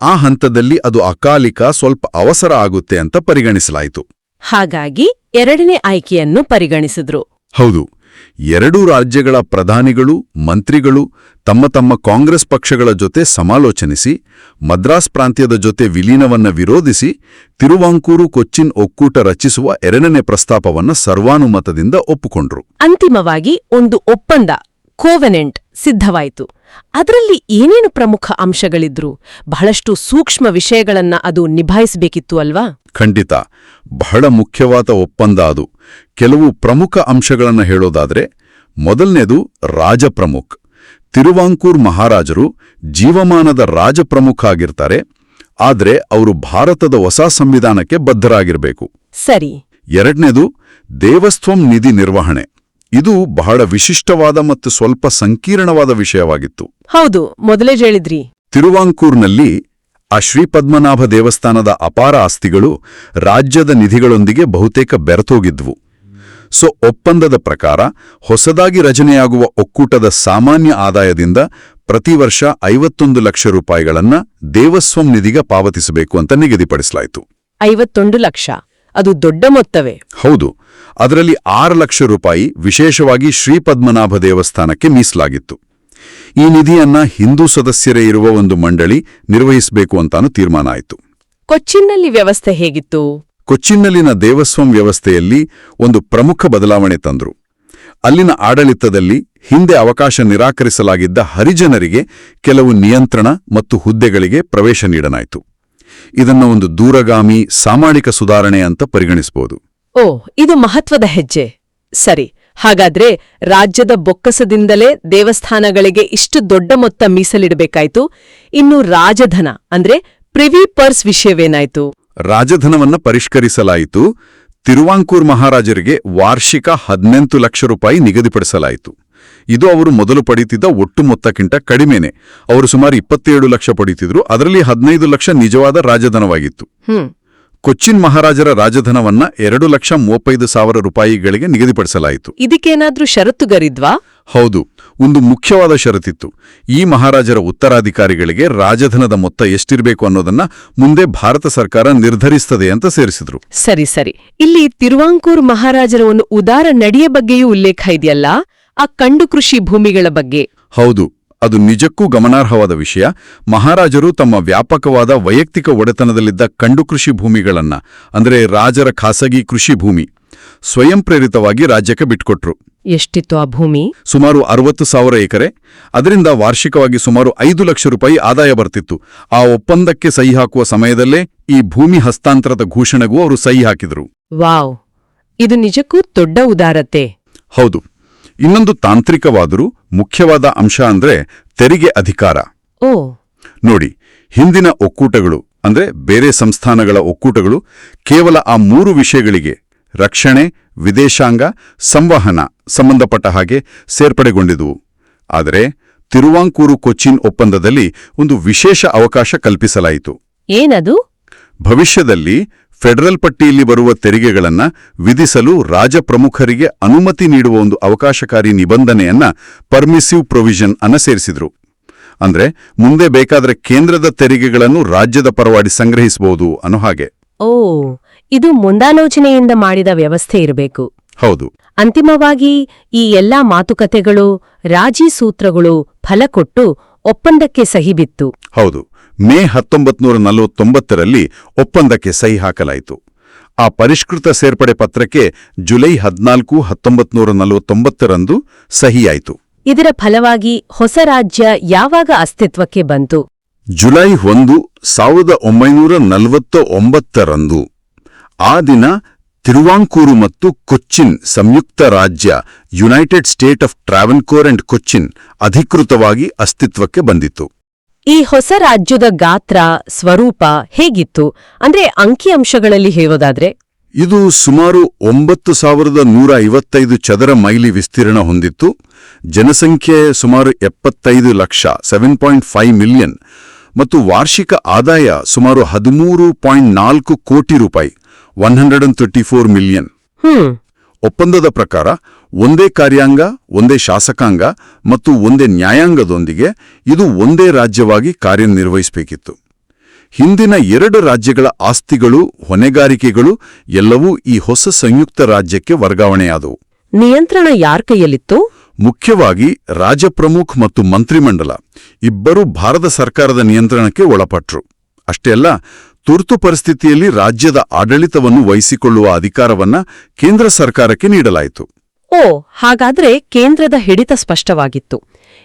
ಆ ಹಂತದಲ್ಲಿ ಅದು ಅಕಾಲಿಕ ಸ್ವಲ್ಪ ಅವಸರ ಆಗುತ್ತೆ ಅಂತ ಪರಿಗಣಿಸಲಾಯಿತು. ಹಾಗಾಗಿ ಎರಡನೇ ಆಯ್ಕೆಯನ್ನು ಪರಿಗಣಿಸಿದ್ರು. ಹೌದು ಎರಡೂ ರಾಜ್ಯಗಳ ಪ್ರಧಾನಿಗಳು, ಮಂತ್ರಿಗಳು ತಮ್ಮ ತಮ್ಮ ಕಾಂಗ್ರೆಸ್ ಪಕ್ಷಗಳ ಜೊತೆ ಸಮಾಲೋಚನಿಸಿ, ಮದ್ರಾಸ್ ಪ್ರಾಂತ್ಯದ ಜೊತೆ ವಿಲೀನವನ್ನ ವಿರೋಧಿಸಿ, ತಿರುವಾಂಕೂರು, ಕೊಚ್ಚಿನ್ ಒಕ್ಕೂಟ ರಚಿಸುವ ಎರಡನೇ ಪ್ರಸ್ತಾಪವನ್ನು ಸರ್ವಾನುಮತದಿಂದ ಒಪ್ಪಿಕೊಂಡರು. ಅಂತಿಮವಾಗಿ ಒಂದು ಒಪ್ಪಂದ, ಕೋವೆನೆಂಟ್. ಸಿದ್ಧವಾಯಿತು. ಅದರಲ್ಲಿ ಏನೇನು ಪ್ರಮುಖ ಅಂಶಗಳಿದ್ರು? ಬಹಳಷ್ಟು ಸೂಕ್ಷ್ಮ ವಿಷಯಗಳನ್ನ ಅದು ನಿಭಾಯಿಸಬೇಕಿತ್ತು ಅಲ್ವಾ? ಖಂಡಿತ. ಬಹಳ ಮುಖ್ಯವಾದ ಒಪ್ಪಂದ ಅದು. ಕೆಲವು ಪ್ರಮುಖ ಅಂಶಗಳನ್ನು ಹೇಳೋದಾದ್ರೆ ಮೊದಲನೇದು ರಾಜಪ್ರಮುಖ್. ತಿರುವಾಂಕೂರ್ ಮಹಾರಾಜರು ಜೀವಮಾನದ ರಾಜಪ್ರಮುಖ ಆಗಿರ್ತಾರೆ. ಆದ್ರೆ ಅವರು ಭಾರತದ ಹೊಸ ಸಂವಿಧಾನಕ್ಕೆ ಬದ್ಧರಾಗಿರಬೇಕು. ಸರಿ. ಎರಡನೇದು ದೇವಸ್ವಂ ನಿಧಿ ನಿರ್ವಹಣೆ. ಇದು ಬಹಳ ವಿಶಿಷ್ಟವಾದ ಮತ್ತು ಸ್ವಲ್ಪ ಸಂಕೀರ್ಣವಾದ ವಿಷಯವಾಗಿತ್ತು. ಹೌದು ಮೊದಲೇ ಹೇಳಿದ್ರಿ. ತಿರುವಾಂಕೂರ್ನಲ್ಲಿ ಆ ಶ್ರೀಪದ್ಮನಾಭ ದೇವಸ್ಥಾನದ ಅಪಾರ ಆಸ್ತಿಗಳು ರಾಜ್ಯದ ನಿಧಿಗಳೊಂದಿಗೆ ಬಹುತೇಕ ಬೆರೆತೋಗಿದ್ವು. ಸೊ ಒಪ್ಪಂದದ ಪ್ರಕಾರ ಹೊಸದಾಗಿ ರಚನೆಯಾಗುವ ಒಕ್ಕೂಟದ ಸಾಮಾನ್ಯ ಆದಾಯದಿಂದ ಪ್ರತಿ ವರ್ಷ ಐವತ್ತೊಂದು ಲಕ್ಷ ರೂಪಾಯಿಗಳನ್ನ ದೇವಸ್ವಂ ನಿಧಿಗೆ ಪಾವತಿಸಬೇಕು ಅಂತ ನಿಗದಿಪಡಿಸಲಾಯಿತು. ಐವತ್ತೊಂದು ಲಕ್ಷ. ಅದು ದೊಡ್ಡ ಮೊತ್ತವೇ. ಹೌದು. ಅದರಲ್ಲಿ ಆರು ಲಕ್ಷ ರೂಪಾಯಿ ವಿಶೇಷವಾಗಿ ಶ್ರೀಪದ್ಮನಾಭ ದೇವಸ್ಥಾನಕ್ಕೆ ಮೀಸಲಾಗಿತ್ತು. ಈ ನಿಧಿಯನ್ನ ಹಿಂದೂ ಸದಸ್ಯರೇ ಇರುವ ಒಂದು ಮಂಡಳಿ ನಿರ್ವಹಿಸಬೇಕು ಅಂತಾನು ತೀರ್ಮಾನ ಆಯಿತು. ಕೊಚ್ಚಿನ್ನಲ್ಲಿ ವ್ಯವಸ್ಥೆ ಹೇಗಿತ್ತು? ಕೊಚ್ಚಿನ್ನಲ್ಲಿನ ದೇವಸ್ವಂ ವ್ಯವಸ್ಥೆಯಲ್ಲಿ ಒಂದು ಪ್ರಮುಖ ಬದಲಾವಣೆ ತಂದ್ರು. ಅಲ್ಲಿನ ಆಡಳಿತದಲ್ಲಿ ಹಿಂದೆ ಅವಕಾಶ ನಿರಾಕರಿಸಲಾಗಿದ್ದ ಹರಿಜನರಿಗೆ ಕೆಲವು ನಿಯಂತ್ರಣ ಮತ್ತು ಹುದ್ದೆಗಳಿಗೆ ಪ್ರವೇಶ ನೀಡಲಾಯಿತು ಇದನ್ನು ಒಂದು ದೂರಗಾಮಿ ಸಾಮಾಜಿಕ ಸುಧಾರಣೆ ಅಂತ ಪರಿಗಣಿಸಬಹುದು ಓ ಇದು ಮಹತ್ವದ ಹೆಜ್ಜೆ. ಸರಿ ಹಾಗಾದ್ರೆ ರಾಜ್ಯದ ಬೊಕ್ಕಸದಿಂದಲೇ ದೇವಸ್ಥಾನಗಳಿಗೆ ಇಷ್ಟು ದೊಡ್ಡ ಮೊತ್ತ ಮೀಸಲಿಡಬೇಕಾಯ್ತು. ಇನ್ನು ರಾಜಧನ ಅಂದ್ರೆ ಪ್ರಿವಿ ಪರ್ಸ್ ವಿಷಯವೇನಾಯ್ತು? ರಾಜಧನವನ್ನ ಪರಿಷ್ಕರಿಸಲಾಯಿತು. ತಿರುವಾಂಕೂರ್ ಮಹಾರಾಜರಿಗೆ ವಾರ್ಷಿಕ ಹದಿನೆಂಟು ಲಕ್ಷ ರೂಪಾಯಿ ನಿಗದಿಪಡಿಸಲಾಯಿತು. ಇದು ಅವರು ಮೊದಲು ಪಡೀತಿದ್ದ ಒಟ್ಟು ಮೊತ್ತಕ್ಕಿಂತ ಕಡಿಮೆನೆ. ಅವರು ಸುಮಾರು ಇಪ್ಪತ್ತೇಳು ಲಕ್ಷ ಪಡೀತಿದ್ರು. ಅದರಲ್ಲಿ ಹದಿನೈದು ಲಕ್ಷ ನಿಜವಾದ ರಾಜಧನವಾಗಿತ್ತು. ಕೊಚ್ಚಿನ್ ಮಹಾರಾಜರ ರಾಜಧನವನ್ನ ಎರಡು ಲಕ್ಷ ಮೂವತ್ತೈದು ಸಾವಿರ ರೂಪಾಯಿಗಳಿಗೆ ನಿಗದಿಪಡಿಸಲಾಯಿತು. ಇದಕ್ಕೇನಾದ್ರೂ ಷರತ್ತುಗರಿದ್ವಾ ಹೌದು ಒಂದು ಮುಖ್ಯವಾದ ಷರತ್ತಿತ್ತು. ಈ ಮಹಾರಾಜರ ಉತ್ತರಾಧಿಕಾರಿಗಳಿಗೆ ರಾಜಧನದ ಮೊತ್ತ ಎಷ್ಟಿರಬೇಕು ಅನ್ನೋದನ್ನ ಮುಂದೆ ಭಾರತ ಸರ್ಕಾರ ನಿರ್ಧರಿಸ್ತದೆ ಅಂತ ಸೇರಿಸಿದ್ರು. ಸರಿ ಸರಿ. ಇಲ್ಲಿ ತಿರುವಾಂಕೂರ್ ಮಹಾರಾಜರ ಒಂದು ಉದಾರ ನಡೆಯ ಬಗ್ಗೆಯೂ ಉಲ್ಲೇಖ ಇದೆಯಲ್ಲ? ಆ ಕಂಡು ಕೃಷಿ ಭೂಮಿಗಳ ಬಗ್ಗೆ. ಹೌದು ಅದು ನಿಜಕ್ಕೂ ಗಮನಾರ್ಹವಾದ ವಿಷಯ. ಮಹಾರಾಜರು ತಮ್ಮ ವ್ಯಾಪಕವಾದ ವೈಯಕ್ತಿಕ ಒಡೆತನದಲ್ಲಿದ್ದ ಕಂಡು ಕೃಷಿ ಭೂಮಿಗಳನ್ನ ಅಂದರೆ ರಾಜರ ಖಾಸಗಿ ಕೃಷಿ ಭೂಮಿ ಸ್ವಯಂ ಪ್ರೇರಿತವಾಗಿ ರಾಜ್ಯಕ್ಕೆ ಬಿಟ್ಕೊಟ್ರು. ಎಷ್ಟಿತ್ತು ಆ ಭೂಮಿ? ಸುಮಾರು ಅರವತ್ತು ಸಾವಿರ ಎಕರೆ. ಅದರಿಂದ ವಾರ್ಷಿಕವಾಗಿ ಸುಮಾರು ಐದು ಲಕ್ಷ ರೂಪಾಯಿ ಆದಾಯ ಬರ್ತಿತ್ತು. ಆ ಒಪ್ಪಂದಕ್ಕೆ ಸಹಿ ಹಾಕುವ ಸಮಯದಲ್ಲೇ ಈ ಭೂಮಿ ಹಸ್ತಾಂತರದ ಘೋಷಣೆಗೂ ಅವರು ಸಹಿ ಹಾಕಿದರು. ವಾವ್. ಇದು ನಿಜಕ್ಕೂ ದೊಡ್ಡ ಉದಾರತೆ. ಹೌದು. ಇನ್ನೊಂದು ತಾಂತ್ರಿಕವಾದರೂ ಮುಖ್ಯವಾದ ಅಂಶ ಅಂದ್ರೆ ತೆರಿಗೆ ಅಧಿಕಾರ. ಓ. ನೋಡಿ ಹಿಂದಿನ ಒಕ್ಕೂಟಗಳು ಅಂದ್ರೆ ಬೇರೆ ಸಂಸ್ಥಾನಗಳ ಒಕ್ಕೂಟಗಳು ಕೇವಲ ಆ ಮೂರು ವಿಷಯಗಳಿಗೆ ರಕ್ಷಣೆ ವಿದೇಶಾಂಗ ಸಂವಹನ ಸಂಬಂಧಪಟ್ಟ ಹಾಗೆ ಸೇರ್ಪಡೆಗೊಂಡಿದುವು. ಆದರೆ ತಿರುವಾಂಕೂರು ಕೊಚ್ಚಿನ್ ಒಪ್ಪಂದದಲ್ಲಿ ಒಂದು ವಿಶೇಷ ಅವಕಾಶ ಕಲ್ಪಿಸಲಾಯಿತು. ಏನದು? ಭವಿಷ್ಯದಲ್ಲಿ ಫೆಡರಲ್ ಪಟ್ಟಿಯಲ್ಲಿ ಬರುವ ತೆರಿಗೆಗಳನ್ನು ವಿಧಿಸಲು ರಾಜಪ್ರಮುಖರಿಗೆ ಅನುಮತಿ ನೀಡುವ ಒಂದು ಅವಕಾಶಕಾರಿ ನಿಬಂಧನೆಯನ್ನ ಪರ್ಮಿಸಿವ್ ಪ್ರೊವಿಷನ್ ಅನ್ನ ಸೇರಿಸಿದ್ರು. ಅಂದ್ರೆ ಮುಂದೆ ಬೇಕಾದರೆ ಕೇಂದ್ರದ ತೆರಿಗೆಗಳನ್ನು ರಾಜ್ಯದ ಪರವಾಗಿ ಸಂಗ್ರಹಿಸಬಹುದು ಅನ್ನೋ ಹಾಗೆ. ಓ ಇದು ಮುಂದಾಲೋಚನೆಯಿಂದ ಮಾಡಿದ ವ್ಯವಸ್ಥೆ ಇರಬೇಕು. ಹೌದು. ಅಂತಿಮವಾಗಿ ಈ ಎಲ್ಲಾ ಮಾತುಕತೆಗಳು ರಾಜಿ ಸೂತ್ರಗಳು ಫಲಕೊಟ್ಟು ಒಪ್ಪಂದಕ್ಕೆ ಸಹಿ ಬಿತ್ತು. ಹೌದು. ಮೇ ಹತ್ತೊಂಬತ್ತು ನೂರ ನಲವತ್ತೊಂಬತ್ತರಲ್ಲಿ ಒಪ್ಪಂದಕ್ಕೆ ಸಹಿ ಹಾಕಲಾಯಿತು. ಆ ಪರಿಷ್ಕೃತ ಸೇರ್ಪಡೆ ಪತ್ರಕ್ಕೆ ಜುಲೈ ಹದಿನಾಲ್ಕು ಹತ್ತೊಂಬತ್ತು ನೂರ ನಲವತ್ತೊಂಬತ್ತರಂದು ಸಹಿಯಾಯಿತು. ಇದರ ಫಲವಾಗಿ ಹೊಸ ರಾಜ್ಯ ಯಾವಾಗ ಅಸ್ತಿತ್ವಕ್ಕೆ ಬಂತು? ಜುಲೈ ಒಂದು ಸಾವಿರದ ಒಂಬೈನೂರ ನಲವತ್ತ ಒಂಬತ್ತರಂದು ಆ ದಿನ ತಿರುವಾಂಕೂರು ಮತ್ತು ಕೊಚ್ಚಿನ್ ಸಂಯುಕ್ತ ರಾಜ್ಯ united state of Travancore and Cochin ಅಧಿಕೃತವಾಗಿ ಅಸ್ತಿತ್ವಕ್ಕೆ ಬಂದಿತ್ತು. ಈ ಹೊಸ ರಾಜ್ಯದ ಗಾತ್ರ ಸ್ವರೂಪ ಹೇಗಿತ್ತು? ಅಂದ್ರೆ ಅಂಕಿಅಂಶಗಳಲ್ಲಿ ಹೇಳೋದಾದ್ರೆ? ಇದು ಸುಮಾರು ಒಂಬತ್ತು ಸಾವಿರದ ನೂರ ಐವತ್ತೈದು ಚದರ ಮೈಲಿ ವಿಸ್ತೀರ್ಣ ಹೊಂದಿತ್ತು. ಜನಸಂಖ್ಯೆ ಸುಮಾರು ಎಪ್ಪತ್ತೈದು lakh seven point five million ಮತ್ತು ವಾರ್ಷಿಕ ಆದಾಯ ಸುಮಾರು ಹದಿಮೂರು ಪಾಯಿಂಟ್ ನಾಲ್ಕು ಕೋಟಿ ರೂಪಾಯಿ one hundred and thirty four million ಒಪ್ಪಂದದ ಪ್ರಕಾರ ಒಂದೇ ಕಾರ್ಯಾಂಗ ಒಂದೇ ಶಾಸಕಾಂಗ ಮತ್ತು ಒಂದೇ ನ್ಯಾಯಾಂಗದೊಂದಿಗೆ ಇದು ಒಂದೇ ರಾಜ್ಯವಾಗಿ ಕಾರ್ಯನಿರ್ವಹಿಸಬೇಕಿತ್ತು. ಹಿಂದಿನ ಎರಡು ರಾಜ್ಯಗಳ ಆಸ್ತಿಗಳು ಹೊಣೆಗಾರಿಕೆಗಳು ಎಲ್ಲವೂ ಈ ಹೊಸ ಸಂಯುಕ್ತ ರಾಜ್ಯಕ್ಕೆ ವರ್ಗಾವಣೆಯಾದವು. ನಿಯಂತ್ರಣ ಯಾರ ಕೈಯಲ್ಲಿತ್ತು? ಮುಖ್ಯವಾಗಿ ರಾಜಪ್ರಮುಖ್ ಮತ್ತು ಮಂತ್ರಿಮಂಡಲ ಇಬ್ಬರೂ ಭಾರತ ಸರ್ಕಾರದ ನಿಯಂತ್ರಣಕ್ಕೆ ಒಳಪಟ್ರು. ಅಷ್ಟೇ ಅಲ್ಲ ತುರ್ತು ಪರಿಸ್ಥಿತಿಯಲ್ಲಿ ರಾಜ್ಯದ ಆಡಳಿತವನ್ನು ವಹಿಸಿಕೊಳ್ಳುವ ಅಧಿಕಾರವನ್ನ ಕೇಂದ್ರ ಸರ್ಕಾರಕ್ಕೆ ನೀಡಲಾಯಿತು. ಓ ಹಾಗಾದ್ರೆ ಕೇಂದ್ರದ ಹಿಡಿತ ಸ್ಪಷ್ಟವಾಗಿತ್ತು.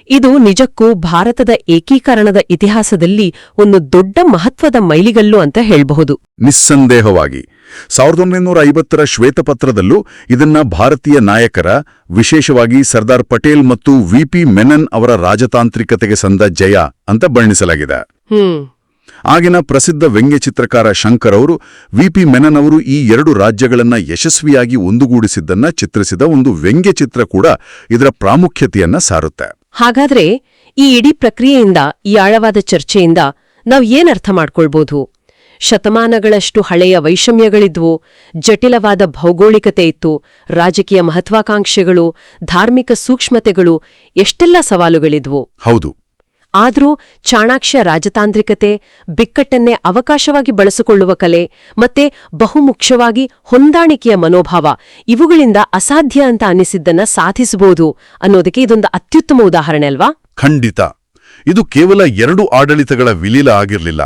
ಇದು ನಿಜಕ್ಕೂ ಭಾರತದ ಏಕೀಕರಣದ ಇತಿಹಾಸದಲ್ಲಿ ಒಂದು ದೊಡ್ಡ ಮಹತ್ವದ ಮೈಲಿಗಲ್ಲು ಅಂತ ಹೇಳಬಹುದು. ನಿಸ್ಸಂದೇಹವಾಗಿ. ಸಾವಿರದ ಒಂಬೈನೂರ ಐವತ್ತರ ಶ್ವೇತಪತ್ರದಲ್ಲೂ ಇದನ್ನ ಭಾರತೀಯ ನಾಯಕರ ವಿಶೇಷವಾಗಿ ಸರ್ದಾರ್ ಪಟೇಲ್ ಮತ್ತು ವಿಪಿ ಮೆನನ್ ಅವರ ರಾಜತಾಂತ್ರಿಕತೆಗೆ ಸಂದ ಜಯ ಅಂತ ಬಣ್ಣಿಸಲಾಗಿದೆ. ಹ್ಮ್. ಆಗಿನ ಪ್ರಸಿದ್ಧ ವ್ಯಂಗ್ಯ ಚಿತ್ರಕಾರ ಶಂಕರ್ ಅವರು ವಿಪಿ ಮೆನನ್ ಅವರು ಈ ಎರಡು ರಾಜ್ಯಗಳನ್ನು ಯಶಸ್ವಿಯಾಗಿ ಒಂದುಗೂಡಿಸಿದ್ದನ್ನ ಚಿತ್ರಿಸಿದ ಒಂದು ವ್ಯಂಗ್ಯ ಚಿತ್ರ ಕೂಡ ಇದರ ಪ್ರಾಮುಖ್ಯತೆಯನ್ನ ಸಾರುತ್ತೆ. ಹಾಗಾದ್ರೆ ಈ ಇಡೀ ಪ್ರಕ್ರಿಯೆಯಿಂದ ಈ ಆಳವಾದ ಚರ್ಚೆಯಿಂದ ನಾವು ಏನರ್ಥ ಮಾಡ್ಕೊಳ್ಬೋದು? ಶತಮಾನಗಳಷ್ಟು ಹಳೆಯ ವೈಷಮ್ಯಗಳಿದ್ವು ಜಟಿಲವಾದ ಭೌಗೋಳಿಕತೆ ಇತ್ತು ರಾಜಕೀಯ ಮಹತ್ವಾಕಾಂಕ್ಷೆಗಳು ಧಾರ್ಮಿಕ ಸೂಕ್ಷ್ಮತೆಗಳು ಎಷ್ಟೆಲ್ಲ ಸವಾಲುಗಳಿದ್ವು? ಹೌದು. ಆದ್ರೂ ಚಾಣಾಕ್ಷ ರಾಜತಾಂತ್ರಿಕತೆ ಬಿಕ್ಕಟ್ಟನ್ನೇ ಅವಕಾಶವಾಗಿ ಬಳಸಿಕೊಳ್ಳುವ ಕಲೆ ಮತ್ತೆ ಬಹುಮುಖ್ಯವಾಗಿ ಹೊಂದಾಣಿಕೆಯ ಮನೋಭಾವ ಇವುಗಳಿಂದ ಅಸಾಧ್ಯ ಅಂತ ಅನ್ನಿಸಿದ್ದನ್ನ ಸಾಧಿಸಬಹುದು ಅನ್ನೋದಕ್ಕೆ ಇದೊಂದು ಅತ್ಯುತ್ತಮ ಉದಾಹರಣೆ ಅಲ್ವಾ? ಖಂಡಿತ. ಇದು ಕೇವಲ ಎರಡು ಆಡಳಿತಗಳ ವಿಲೀಲ ಆಗಿರಲಿಲ್ಲ.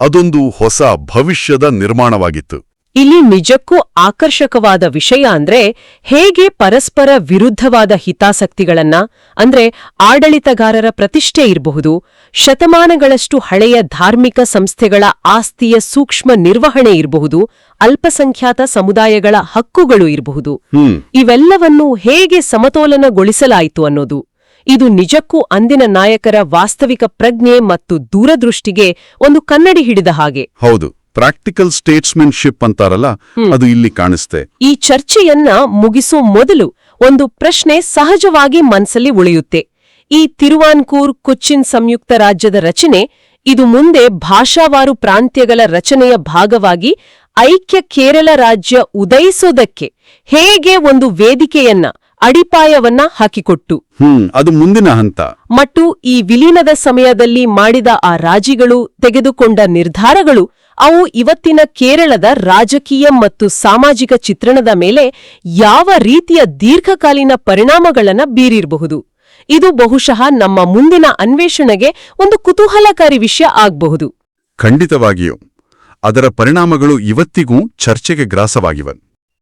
ಅದೊಂದು ಹೊಸ ಭವಿಷ್ಯದ ನಿರ್ಮಾಣವಾಗಿತ್ತು. ಇಲ್ಲಿ ನಿಜಕ್ಕೂ ಆಕರ್ಷಕವಾದ ವಿಷಯ ಅಂದ್ರೆ ಹೇಗೆ ಪರಸ್ಪರ ವಿರುದ್ಧವಾದ ಹಿತಾಸಕ್ತಿಗಳನ್ನ ಅಂದ್ರೆ ಆಡಳಿತಗಾರರ ಪ್ರತಿಷ್ಠೆ ಇರಬಹುದು ಶತಮಾನಗಳಷ್ಟು ಹಳೆಯ ಧಾರ್ಮಿಕ ಸಂಸ್ಥೆಗಳ ಆಸ್ತಿಯ ಸೂಕ್ಷ್ಮ ನಿರ್ವಹಣೆ ಇರಬಹುದು ಅಲ್ಪಸಂಖ್ಯಾತ ಸಮುದಾಯಗಳ ಹಕ್ಕುಗಳು ಇರಬಹುದು. ಇವೆಲ್ಲವನ್ನೂ ಹೇಗೆ ಸಮತೋಲನಗೊಳಿಸಲಾಯಿತು ಅನ್ನೋದು. ಇದು ನಿಜಕ್ಕೂ ಅಂದಿನ ನಾಯಕರ ವಾಸ್ತವಿಕ ಪ್ರಜ್ಞೆ ಮತ್ತು ದೂರದೃಷ್ಟಿಗೆ ಒಂದು ಕನ್ನಡಿ ಹಿಡಿದ ಹಾಗೆ. ಹೌದು. ಪ್ರಾಕ್ಟಿಕಲ್ ಸ್ಟೇಟ್ಸ್ಮೆನ್ಶಿಪ್ ಅಂತಾರಲ್ಲ ಅದು ಇಲ್ಲಿ ಕಾಣಿಸ್ತೆ. ಈ ಚರ್ಚೆಯನ್ನ ಮುಗಿಸೋ ಮೊದಲು ಒಂದು ಪ್ರಶ್ನೆ ಸಹಜವಾಗಿ ಮನಸ್ಸಲ್ಲಿ ಉಳಿಯುತ್ತೆ. ಈ ತಿರುವಾನ್ಕೂರ್ ಕೊಚ್ಚಿನ್ ಸಂಯುಕ್ತ ರಾಜ್ಯದ ರಚನೆ ಇದು ಮುಂದೆ ಭಾಷಾವಾರು ಪ್ರಾಂತ್ಯಗಳ ರಚನೆಯ ಭಾಗವಾಗಿ ಐಕ್ಯ ಕೇರಳ ರಾಜ್ಯ ಉದಯಿಸೋದಕ್ಕೆ ಹೇಗೆ ಒಂದು ವೇದಿಕೆಯನ್ನ ಅಡಿಪಾಯವನ್ನ ಹಾಕಿಕೊಟ್ಟು. ಹ್ಮ್ ಅದು ಮುಂದಿನ ಹಂತ. ಮತ್ತು ಈ ವಿಲೀನದ ಸಮಯದಲ್ಲಿ ಮಾಡಿದ ಆ ರಾಜಿಗಳು ತೆಗೆದುಕೊಂಡ ನಿರ್ಧಾರಗಳು ಅವು ಇವತ್ತಿನ ಕೇರಳದ ರಾಜಕೀಯ ಮತ್ತು ಸಾಮಾಜಿಕ ಚಿತ್ರಣದ ಮೇಲೆ ಯಾವ ರೀತಿಯ ದೀರ್ಘಕಾಲೀನ ಪರಿಣಾಮಗಳನ್ನು ಬೀರಿರಬಹುದು. ಇದು ಬಹುಶಃ ನಮ್ಮ ಮುಂದಿನ ಅನ್ವೇಷಣೆಗೆ ಒಂದು ಕುತೂಹಲಕಾರಿ ವಿಷಯ ಆಗಬಹುದು. ಖಂಡಿತವಾಗಿಯೂ. ಅದರ ಪರಿಣಾಮಗಳು ಇವತ್ತಿಗೂ ಚರ್ಚೆಗೆ ಗ್ರಾಸವಾಗಿವೆ.